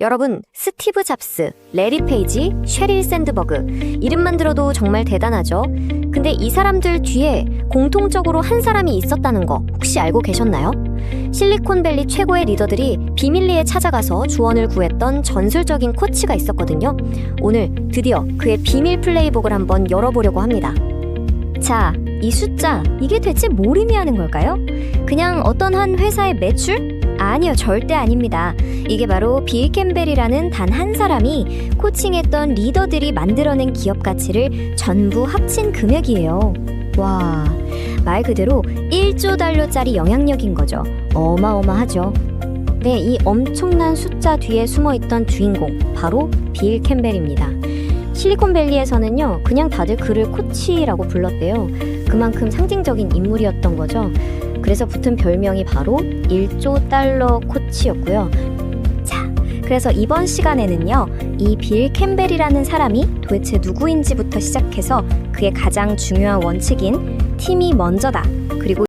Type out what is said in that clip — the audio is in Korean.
여러분, 스티브 잡스, 레리 페이지, 쉐릴 샌드버그 이름만 들어도 정말 대단하죠. 근데 이 사람들 뒤에 공통적으로 한 사람이 있었다는 거 혹시 알고 계셨나요? 실리콘밸리 최고의 리더들이 비밀리에 찾아가서 조언을 구했던 전술적인 코치가 있었거든요. 오늘 드디어 그의 비밀 플레이북을 한번 열어보려고 합니다. 자, 이 숫자 이게 대체 뭘 의미하는 걸까요? 그냥 어떤 한 회사의 매출? 아니요, 절대 아닙니다. 이게 바로 빌 캠벨이라는 단 한 사람이 코칭했던 리더들이 만들어낸 기업 가치를 전부 합친 금액이에요. 와, 말 그대로 1조 달러짜리 영향력인 거죠. 어마어마하죠. 네, 이 엄청난 숫자 뒤에 숨어 있던 주인공 바로 빌 캠벨입니다. 실리콘밸리에서는요, 그냥 다들 그를 코치라고 불렀대요. 그만큼 상징적인 인물이었던 거죠. 그래서 붙은 별명이 바로 1조 달러 코치였고요. 자, 그래서 이번 시간에는요, 이 빌 캠벨이라는 사람이 도대체 누구인지부터 시작해서 그의 가장 중요한 원칙인 팀이 먼저다. 그리고